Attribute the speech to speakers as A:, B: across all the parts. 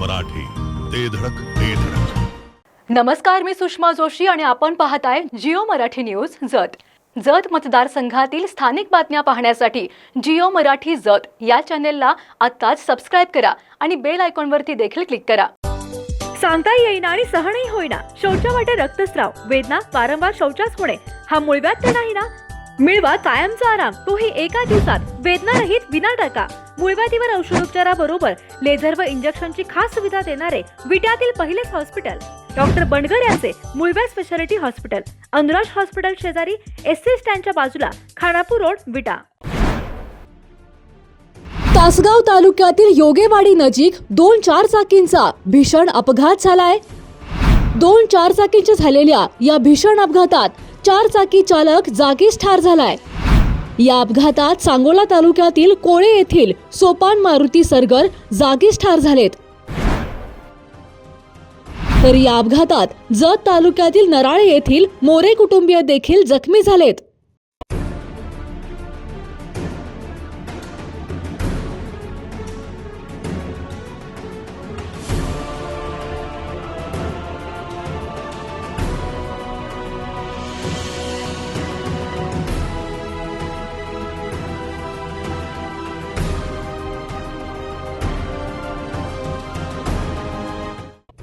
A: मराठी. ते धडक ते धडक.
B: नमस्कार मी सुषमा जोशी आणि आपण पाहताय जिओ मराठी न्यूज जत. जत मतदारसंघातील स्थानिक बातम्या पाहण्यासाठी जिओ मराठी जत या चॅनेलला आत्ताच सबस्क्राईब करा आणि बेल आयकॉनवरती देखील क्लिक करा. सांगता येईना आणि सहनही होईना. शौचा वाटे रक्तस्राव वेदना वारंवार शौचास होणे हा मुळव्याध तर नाही ना? मिळवा कायमचा आराम. तोही एका दिवसात. वेदनारहित विना टाका मुळव्याधीवर औषधोपचाराबरोबर लेझर व इंजेक्शनची खास सुविधा देणारे विट्यातील पहिलेच हॉस्पिटल. डॉक्टर बंडगर यांचे मुळव्या स्पेशालिटी हॉस्पिटल. अनुराज हॉस्पिटल शेजारी एस सी स्टँडच्या बाजूला खानापूर रोड विटा. तासगाव तालुक्यातील योगेवाडी नजीक दोन चार चाकींचा भीषण अपघात झालाय. दोन चार चाकींच्या झालेल्या या भीषण अपघातात चार चाकी चालक जागीच ठार झालाय. या अपघातात सांगोला तालुक्यातील कोळे येथील सोपान मारुती सरगर जागीच ठार झालेत. तर या अपघातात जत तालुक्यातील नराळे येथील मोरे कुटुंबीय देखील जखमी झालेत.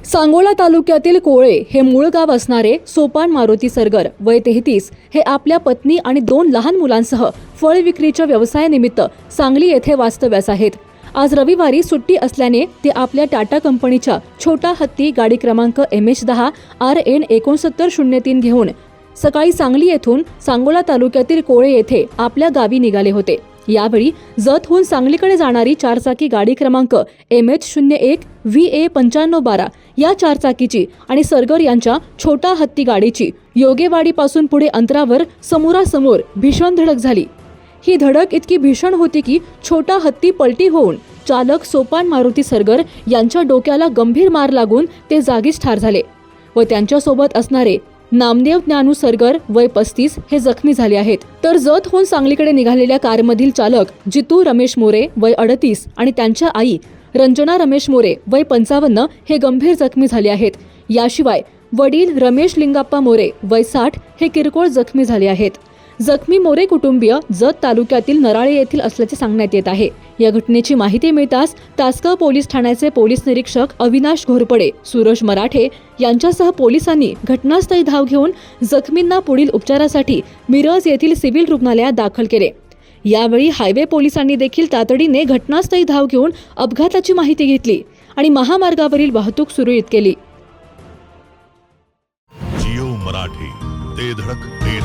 B: सांगोला तालुक्यातील कोळे हे मूळ गाव असणारे सोपान मारुती सरगर वय तेहतीस हे आपल्या पत्नी आणि दोन लहान मुलांसह फळ विक्रीच्या व्यवसायानिमित्त सांगली येथे वास्तव्यास आहेत. आज रविवारी सुट्टी असल्याने ते आपल्या टाटा कंपनीच्या छोटा हत्ती गाडी क्रमांक एम एच दहा आर एन एकोणसत्तर शून्य तीन घेऊन सकाळी सांगली येथून सांगोला तालुक्यातील कोळे येथे आपल्या गावी निघाले होते. यावेळी जतहून सांगलीकडे जाणारी चारचाकी गाडी क्रमांक एम एच शून्य एक व्ही ए पंच्याण्णव बारा या चारचाकीची आणि सरगर यांच्या छोटा हत्ती गाडीची योगेवाडीपासून पुढे अंतरावर समोरासमोर भीषण धडक झाली. ही धडक इतकी भीषण होती की छोटा हत्ती पलटी होऊन चालक सोपान मारुती सरगर यांच्या डोक्याला गंभीर मार लागून ते जागीच ठार झाले व त्यांच्यासोबत असणारे नामदेव ज्ञानू सरगर वय पस्तीस हे जखमी झाले आहेत. तर जत होऊन सांगलीकडे निघालेल्या कारमधील चालक जितू रमेश मोरे वय अडतीस आणि त्यांच्या आई रंजना रमेश मोरे वय पंचावन्न हे गंभीर जखमी झाले आहेत. याशिवाय वडील रमेश लिंगाप्पा मोरे वय साठ हे किरकोळ जखमी झाले आहेत. जखमी मोरे कुटुंबीय जत तालुक्यातील नराळे येथील असल्याचे सांगण्यात येत आहे. या घटनेची माहिती मिळताच तासगाव पोलीस ठाण्याचे पोलीस निरीक्षक अविनाश घोरपडे सूरज मराठे यांच्यासह पोलिसांनी घटनास्थळी धाव घेऊन जखमींना पुढील उपचारासाठी मिरज येथील सिव्हिल रुग्णालयात दाखल केले. यावेळी हायवे पोलिसांनी देखील तातडीने घटनास्थळी धाव घेऊन अपघाताची माहिती घेतली आणि महामार्गावरील वाहतूक सुरळीत केली.
A: जिओ मराठी ते धडक ते